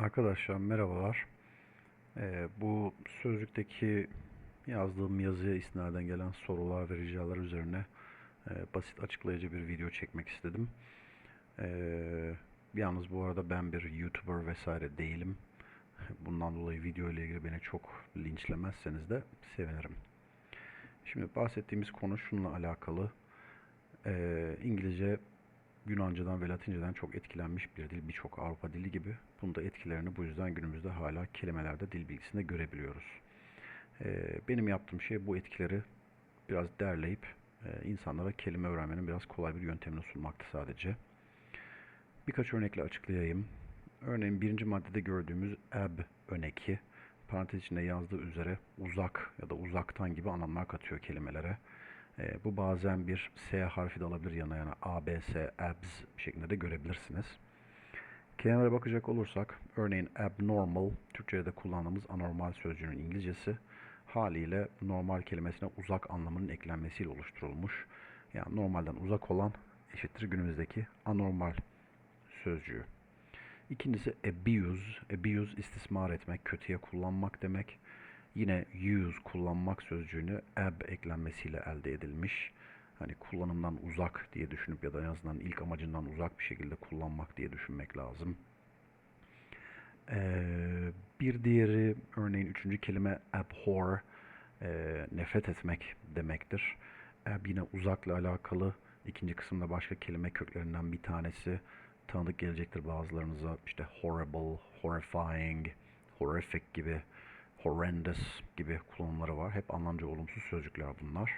Arkadaşlar merhabalar. Ee, bu sözlükteki yazdığım yazıya isnaden gelen sorular ve ricalar üzerine e, basit açıklayıcı bir video çekmek istedim. Ee, yalnız bu arada ben bir YouTuber vesaire değilim. Bundan dolayı video ile ilgili beni çok linçlemezseniz de sevinirim. Şimdi bahsettiğimiz konu şununla alakalı. Ee, İngilizce Yunanca'dan ve Latinceden çok etkilenmiş bir dil. Birçok Avrupa dili gibi. Bunun da etkilerini bu yüzden günümüzde hala kelimelerde dil bilgisinde görebiliyoruz. Ee, benim yaptığım şey bu etkileri biraz derleyip e, insanlara kelime öğrenmenin biraz kolay bir yöntemini sunmaktı sadece. Birkaç örnekle açıklayayım. Örneğin birinci maddede gördüğümüz ab örneki parantez içinde yazdığı üzere uzak ya da uzaktan gibi anlamlar katıyor kelimelere. E, bu bazen bir S harfi de alabilir yanına yani A, abs şeklinde de görebilirsiniz. Kelimelere bakacak olursak örneğin abnormal Türkçe'de kullandığımız anormal sözcüğünün İngilizcesi haliyle normal kelimesine uzak anlamının eklenmesiyle oluşturulmuş. Yani normalden uzak olan eşittir günümüzdeki anormal sözcüğü. İkincisi abuse. Abuse istismar etmek, kötüye kullanmak demek. Yine use kullanmak sözcüğünü ab eklenmesiyle elde edilmiş. Hani kullanımdan uzak diye düşünüp ya da en azından ilk amacından uzak bir şekilde kullanmak diye düşünmek lazım. Ee, bir diğeri örneğin üçüncü kelime abhor e, nefret etmek demektir. Ab yine uzakla alakalı ikinci kısımda başka kelime köklerinden bir tanesi tanıdık gelecektir bazılarınıza işte horrible, horrifying, horrific gibi horrendous gibi kullanımları var. Hep anlamca olumsuz sözcükler bunlar.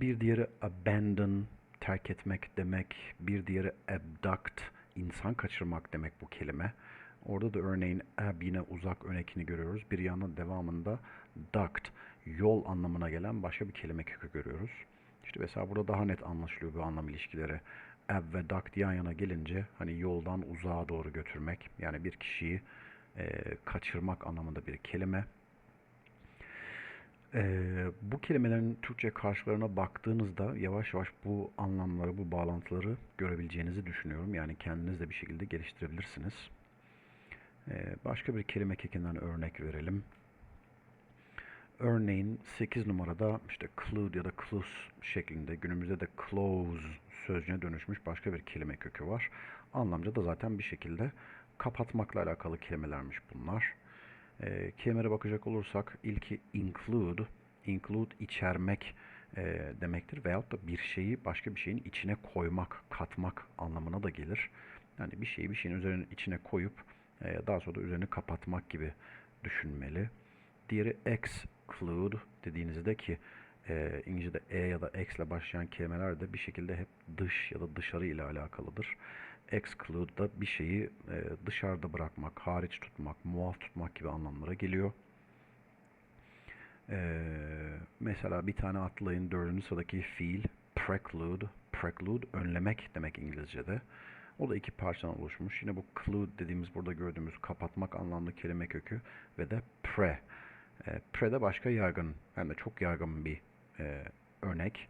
Bir diğeri abandon, terk etmek demek. Bir diğeri abduct, insan kaçırmak demek bu kelime. Orada da örneğin ab yine uzak örnekini görüyoruz. Bir yandan devamında duct, yol anlamına gelen başka bir kelime kökü görüyoruz. İşte mesela burada daha net anlaşılıyor bu anlam ilişkileri. Ab ve duct yan yana gelince hani yoldan uzağa doğru götürmek yani bir kişiyi e, kaçırmak anlamında bir kelime. E, bu kelimelerin Türkçe karşılarına baktığınızda yavaş yavaş bu anlamları, bu bağlantıları görebileceğinizi düşünüyorum. Yani kendiniz de bir şekilde geliştirebilirsiniz. E, başka bir kelime kekinden örnek verelim. Örneğin 8 numarada işte clue ya da clues şeklinde günümüzde de close sözcüğüne dönüşmüş başka bir kelime kökü var. Anlamca da zaten bir şekilde kapatmakla alakalı kelimelermiş bunlar. E, kelimelere bakacak olursak ilki include, include içermek e, demektir veyahut da bir şeyi başka bir şeyin içine koymak, katmak anlamına da gelir. Yani bir şeyi bir şeyin üzerine içine koyup e, daha sonra da üzerini kapatmak gibi düşünmeli. Diğeri exclude dediğinizde ki e, İngilizce'de e ya da ex ile başlayan kelimeler de bir şekilde hep dış ya da dışarı ile alakalıdır exclude da bir şeyi e, dışarıda bırakmak, hariç tutmak, muaf tutmak gibi anlamlara geliyor. E, mesela bir tane atlayın dördüncü sıradaki fiil preclude. Preclude önlemek demek İngilizce'de. O da iki parçadan oluşmuş. Yine bu clude dediğimiz burada gördüğümüz kapatmak anlamlı kelime kökü ve de pre. E, pre de başka yaygın hem de çok yaygın bir e, örnek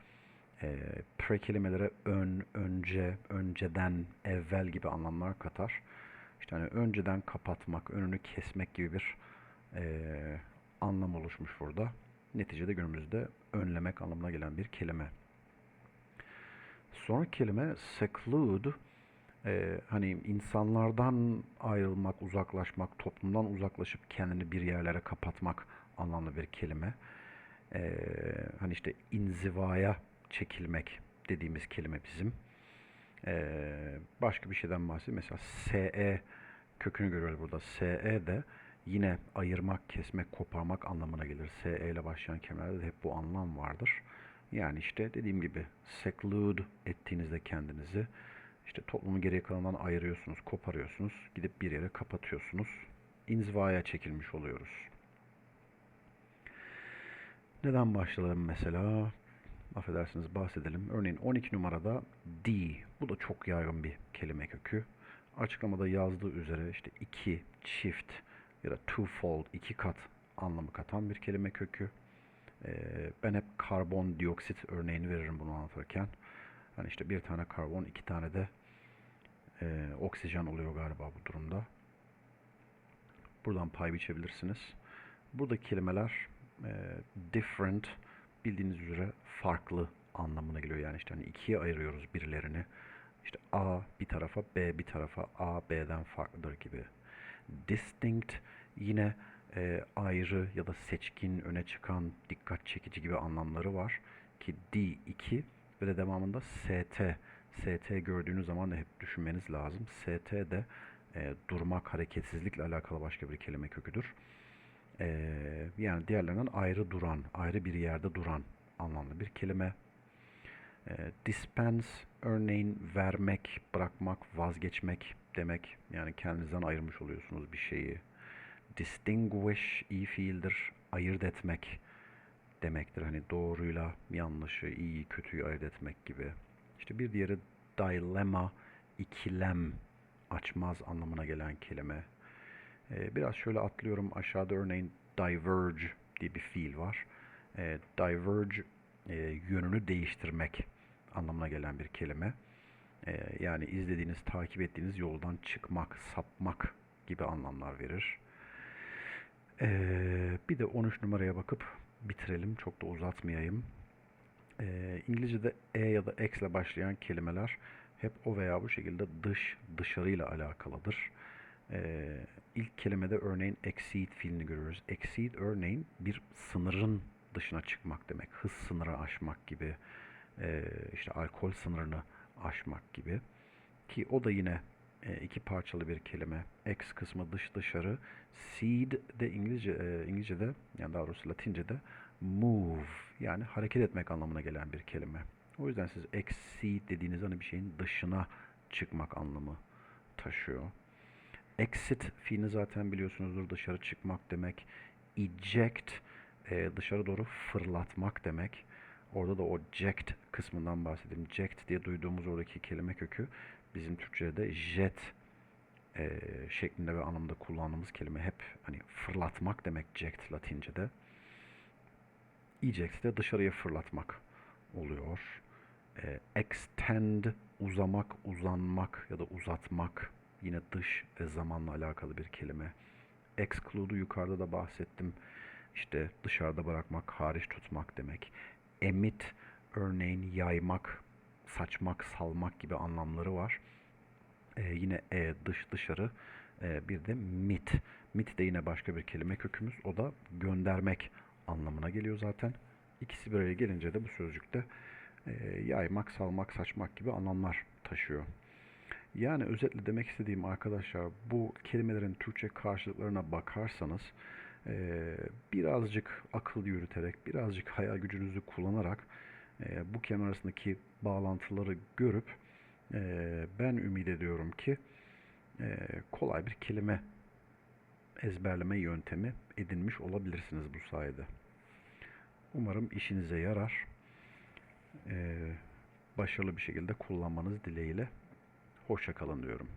e, pre kelimelere ön, önce, önceden, evvel gibi anlamlar katar. İşte hani önceden kapatmak, önünü kesmek gibi bir e, anlam oluşmuş burada. Neticede günümüzde önlemek anlamına gelen bir kelime. Sonraki kelime seclude, e, hani insanlardan ayrılmak, uzaklaşmak, toplumdan uzaklaşıp kendini bir yerlere kapatmak anlamlı bir kelime. E, hani işte inzivaya çekilmek dediğimiz kelime bizim. Ee, başka bir şeyden bahsedeyim. Mesela SE kökünü görüyoruz burada. SE de yine ayırmak, kesmek, koparmak anlamına gelir. SE ile başlayan kelimelerde de hep bu anlam vardır. Yani işte dediğim gibi seclude ettiğinizde kendinizi işte toplumun geriye kalanından ayırıyorsunuz, koparıyorsunuz, gidip bir yere kapatıyorsunuz. İnzivaya çekilmiş oluyoruz. Neden başlayalım mesela? Affedersiniz bahsedelim. Örneğin 12 numarada D. Bu da çok yaygın bir kelime kökü. Açıklamada yazdığı üzere işte iki, çift ya da twofold, iki kat anlamı katan bir kelime kökü. Ee, ben hep karbondioksit örneğini veririm bunu anlatırken. Yani işte bir tane karbon, iki tane de e, oksijen oluyor galiba bu durumda. Buradan pay biçebilirsiniz. Buradaki kelimeler e, different bildiğiniz üzere farklı anlamına geliyor. Yani işte hani ikiye ayırıyoruz birilerini. İşte A bir tarafa, B bir tarafa, A B'den farklıdır gibi. Distinct yine e, ayrı ya da seçkin, öne çıkan, dikkat çekici gibi anlamları var. Ki D2 ve de devamında ST. ST gördüğünüz zaman da hep düşünmeniz lazım. ST de e, durmak, hareketsizlikle alakalı başka bir kelime köküdür. E, yani diğerlerinden ayrı duran, ayrı bir yerde duran anlamlı bir kelime. E, dispense örneğin vermek, bırakmak, vazgeçmek demek. Yani kendinizden ayırmış oluyorsunuz bir şeyi. Distinguish iyi fiildir. Ayırt etmek demektir. Hani doğruyla yanlışı, iyi, kötüyü ayırt etmek gibi. İşte bir diğeri dilemma, ikilem, açmaz anlamına gelen kelime. Ee, biraz şöyle atlıyorum. Aşağıda örneğin diverge diye bir fiil var. Ee, diverge e, yönünü değiştirmek anlamına gelen bir kelime. Ee, yani izlediğiniz, takip ettiğiniz yoldan çıkmak, sapmak gibi anlamlar verir. Bir de 13 numaraya bakıp bitirelim. Çok da uzatmayayım. İngilizce'de e ya da ex ile başlayan kelimeler hep o veya bu şekilde dış, dışarıyla alakalıdır. Ee, ilk kelimede örneğin exceed fiilini görüyoruz. Exceed örneğin bir sınırın dışına çıkmak demek. Hız sınırı aşmak gibi, e, işte alkol sınırını aşmak gibi. Ki o da yine e, iki parçalı bir kelime. Ex kısmı dış dışarı. Seed de İngilizce e, İngilizce'de yani daha doğrusu Latince'de move yani hareket etmek anlamına gelen bir kelime. O yüzden siz exceed dediğiniz hani bir şeyin dışına çıkmak anlamı taşıyor. Exit fiilini zaten biliyorsunuzdur dışarı çıkmak demek. Eject e, dışarı doğru fırlatmak demek. Orada da o ject kısmından bahsedeyim. Ject diye duyduğumuz oradaki kelime kökü bizim Türkçe'de jet e, şeklinde ve anlamda kullandığımız kelime hep hani fırlatmak demek ject Latince'de. Eject de dışarıya fırlatmak oluyor. E, extend uzamak, uzanmak ya da uzatmak yine dış ve zamanla alakalı bir kelime. Exclude'u yukarıda da bahsettim. İşte dışarıda bırakmak, hariç tutmak demek. Emit örneğin yaymak, saçmak, salmak gibi anlamları var. Ee, yine e, dış dışarı e, bir de mit. Mit de yine başka bir kelime kökümüz. O da göndermek anlamına geliyor zaten. İkisi bir araya gelince de bu sözcükte e, yaymak, salmak, saçmak gibi anlamlar taşıyor. Yani özetle demek istediğim arkadaşlar bu kelimelerin Türkçe karşılıklarına bakarsanız birazcık akıl yürüterek, birazcık hayal gücünüzü kullanarak bu kelime arasındaki bağlantıları görüp ben ümit ediyorum ki kolay bir kelime ezberleme yöntemi edinmiş olabilirsiniz bu sayede. Umarım işinize yarar. Başarılı bir şekilde kullanmanız dileğiyle. Hoşça kalın diyorum.